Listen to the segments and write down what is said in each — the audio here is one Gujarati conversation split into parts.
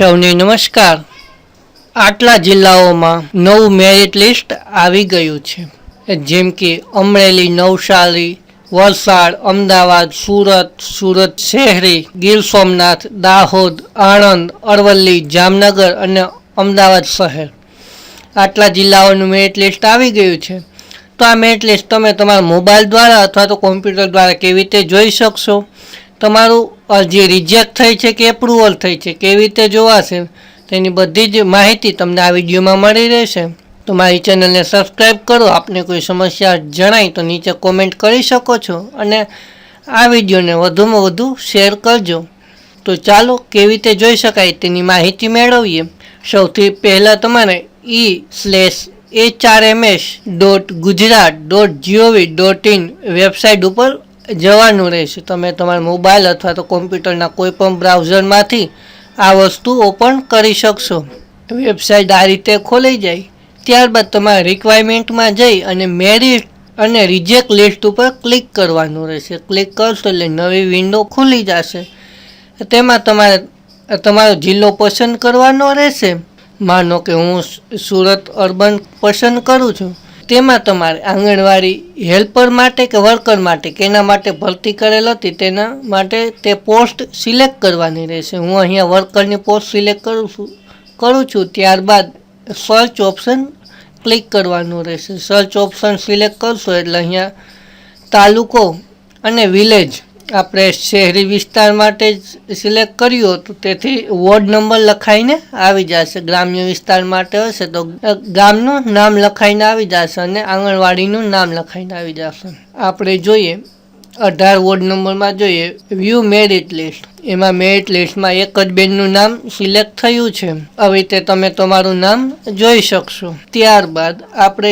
સૌને નમસ્કાર. આટલા જિલ્લાઓમાં નવું મેરિટ લિસ્ટ આવી ગયું છે. જેમ કે અમરેલી, નવસારી, વલસાડ, અમદાવાદ, સુરત સુરત શહેરી, ગીર સોમનાથ, દાહોદ, આણંદ, અરવલ્લી, જામનગર અને અમદાવાદ શહેર. આટલા જિલ્લાઓનું મેરિટ લિસ્ટ આવી ગયું છે. તો આ મેરિટ લિસ્ટ તમે તમારા મોબાઈલ દ્વારા અથવા તો કોમ્પ્યુટર દ્વારા કેવી રીતે જોઈ શકશો? તમારું અરજી રિજેક્ટ થઈ છે કે એપ્રુવલ થઈ છે, કેવી રીતે જોવાશે, તેની બધી જ માહિતી તમને આ વિડીયોમાં મળી રહેશે. તો મારી ચેનલને સબસ્ક્રાઈબ કરો, આપને કોઈ સમસ્યા જણાય તો નીચે કોમેન્ટ કરી શકો છો અને આ વિડીયોને વધુમાં વધુ શેર કરજો. તો ચાલો, કેવી રીતે જોઈ શકાય તેની માહિતી મેળવીએ. સૌથી પહેલાં તમારે E slash H R M S dot Gujarat dot GOV dot in website ઉપર જવાનું રહેશે. તમે તમારા મોબાઈલ અથવા તો કોમ્પ્યુટરના કોઈ પણ બ્રાઉઝરમાંથી આ વસ્તુ ઓપન કરી શકશો. વેબસાઇટ આ રીતે ખોલાઈ જાય. ત્યારબાદ તમારે રિક્વાયરમેન્ટમાં જઈ અને મેરિટ અને રિજેક્ટ લિસ્ટ ઉપર ક્લિક કરવાનું રહેશે. ક્લિક કરશો એટલે નવી વિન્ડો ખુલી જશે. તેમાં તમારે, તમારો જિલ્લો પસંદ કરવાનો રહેશે. માનો કે હું સુરત અર્બન પસંદ કરું છું. તેમાં તમારે આંગણવાડી હેલ્પર માટે કે વર્કર માટે, કે એના માટે ભરતી કરેલ હતી, તેના માટે તે પોસ્ટ સિલેક્ટ કરવાની રહેશે. હું અહીંયા વર્કરની પોસ્ટ સિલેક્ટ કરું છું કરું છું, ત્યારબાદ સર્ચ ઓપ્શન ક્લિક કરવાનું રહેશે. સર્ચ ઓપ્શન સિલેક્ટ કરશો એટલે અહીંયા તાલુકો અને વિલેજ આપણે શહેરી વિસ્તાર માટે જ સિલેક્ટ કર્યું હતું. તેથી વોર્ડ નંબર લખાઈને આવી જશે. ગ્રામ્ય વિસ્તાર માટે હશે તો ગામનું નામ લખાઈને આવી જશે અને આંગણવાડીનું નામ લખાઈને આવી જશે. આપણે જોઈએ, અઢાર વોર્ડ નંબરમાં જોઈએ વ્યૂ મેરિટ લિસ્ટ એમાં મેરિટ લિસ્ટમાં એક જ બેનનું નામ સિલેક્ટ થયું છે. આવી રીતે તમે તમારું નામ જોઈ શકશો. ત્યારબાદ આપણે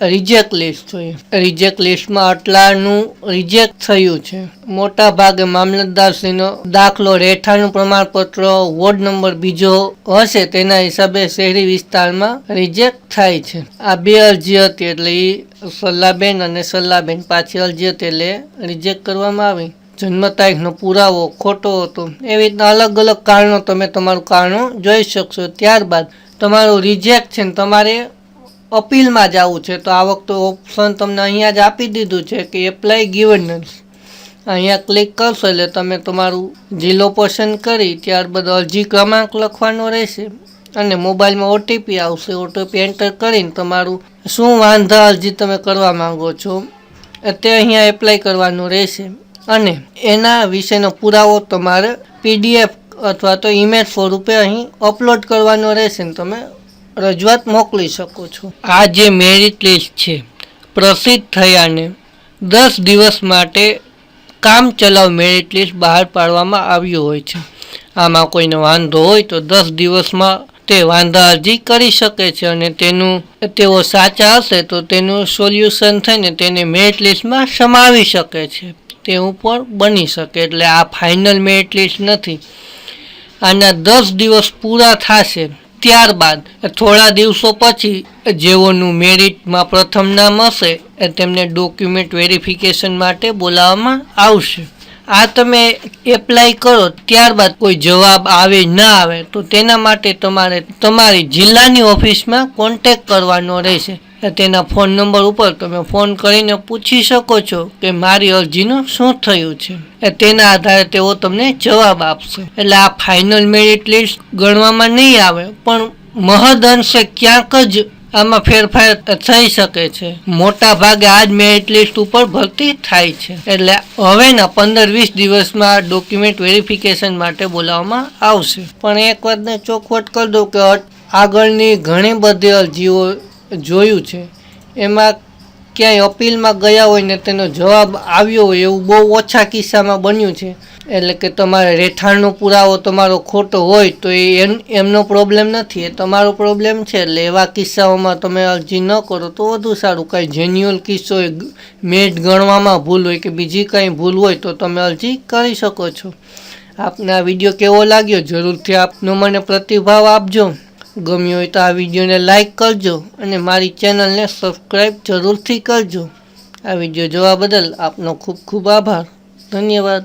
રિજેક્ટ લિસ્ટ જોઈએ રિજેક્ટ લિસ્ટમાં આટલાનું રિજેક્ટ થયું છે. મોટા ભાગે મામલતદારશ્રીનો દાખલો રહેઠાણનું પ્રમાણપત્ર, વોર્ડ નંબર બીજો હશે તેના હિસાબે શહેરી વિસ્તારમાં રિજેક્ટ થાય છે. આ બે અરજી હતી એટલે એ સલ્લાબેન અને સલ્લાબેન પાછી અરજી હતી એટલે રિજેક્ટ કરવામાં આવી. જન્મ તારીખનો પુરાવો ખોટો હતો. એવી રીતના અલગ અલગ કારણો તમે તમારું કારણો જોઈ શકશો. ત્યારબાદ તમારું રિજેક્ટ છે ને તમારે અપીલમાં જવું છે, તો આ વખતે ઓપ્શન તમને અહીંયા જ આપી દીધું છે કે એપ્લાય ગિવર્નન્સ અહીંયા ક્લિક કરશો એટલે તમે તમારું જિલ્લો પસંદ કરી ત્યારબાદ અરજી ક્રમાંક લખવાનો રહેશે અને મોબાઈલમાં ઓટીપી આવશે. ઓટીપી એન્ટર કરીને તમારું શું વાંધા અરજી તમે કરવા માંગો છો, તે અહીંયા એપ્લાય કરવાનું રહેશે. અને એના વિશેનો પુરાવો તમારે પીડીએફ અથવા તો ઇમેજ સ્વરૂપે અહીં અપલોડ કરવાનો રહેશે ને તમે રજૂઆત મોકલી શકો છો. આ જે મેરિટ લિસ્ટ છે, પ્રસિદ્ધ થયાને દસ દિવસ માટે કામ ચલાવ મેરિટ લિસ્ટ બહાર પાડવામાં આવ્યું હોય છે. આમાં કોઈને વાંધો હોય તો દસ દિવસમાં તે વાંધા અરજી કરી શકે છે અને તેનું, તેઓ સાચા હશે તો તેનું સોલ્યુશન થઈને તેને મેરિટ લિસ્ટમાં સમાવી શકે છે. તેવું પણ બની શકે, એટલે આ ફાઇનલ મેરિટ લિસ્ટ નથી. આના દસ દિવસ પૂરા થશે. ત્યારબાદ, થોડા દિવસો પછી, જેઓનું મેરિટમાં પ્રથમ નામ હશે તેમને ડોક્યુમેન્ટ વેરિફિકેશન માટે બોલાવવામાં આવશે. આ તમે એપ્લાય કરો, ત્યારબાદ કોઈ જવાબ આવે, ના આવે, તો તેના માટે તમારે તમારી જિલ્લાની ઓફિસમાં કોન્ટેક કરવાનો રહેશે. તેના ફોન નંબર ઉપર તમે ફોન કરીને પૂછી શકો છો કે મારી અરજીનું શું થયું છે. તેના આધારે તેઓ તમને જવાબ આપશે. એટલે આ ફાઇનલ મેરિટ લિસ્ટ ગણવામાં નહીં આવે, પણ મહદ અંશે ક્યાંક જ આમાં ફેરફાર થઈ શકે છે. મોટા ભાગે આ જ મેરિટ લિસ્ટ ઉપર ભરતી થાય છે. એટલે હવેના પંદર વીસ દિવસમાં ડોક્યુમેન્ટ વેરિફિકેશન માટે બોલાવવામાં આવશે. પણ એક વાતને ચોખવટ કરી દઉં કે આગળની ઘણી બધી અરજીઓ જોયું છે. એમાં ક્યાંય અપીલમાં ગયા હોય ને તેનો જવાબ આવ્યો હોય એવું બહુ ઓછા કિસ્સામાં બન્યું છે. એટલે કે તમારે રહેઠાણનો પુરાવો તમારો ખોટો હોય તો એ એમનો પ્રોબ્લેમ નથી. એ તમારો પ્રોબ્લેમ છે. એટલે એવા કિસ્સાઓમાં તમે અરજી ન કરો તો વધુ સારું. કાંઈ જેન્યુઅલ કિસ્સો હોય મેટ ગણવામાં ભૂલ હોય કે બીજી કાંઈ ભૂલ હોય તો તમે અરજી કરી શકો છો. આપને આ વીડિયો કેવો લાગ્યો? જરૂરથી આપનો મને પ્રતિભાવ આપજો. ગમ્યો હોય તો આ વિડીયોને લાઇક કરજો અને મારી ચેનલને સબસ્ક્રાઈબ જરૂરથી કરજો. આ વીડિયો જોવા બદલ આપનો ખૂબ ખૂબ આભાર. ધન્યવાદ.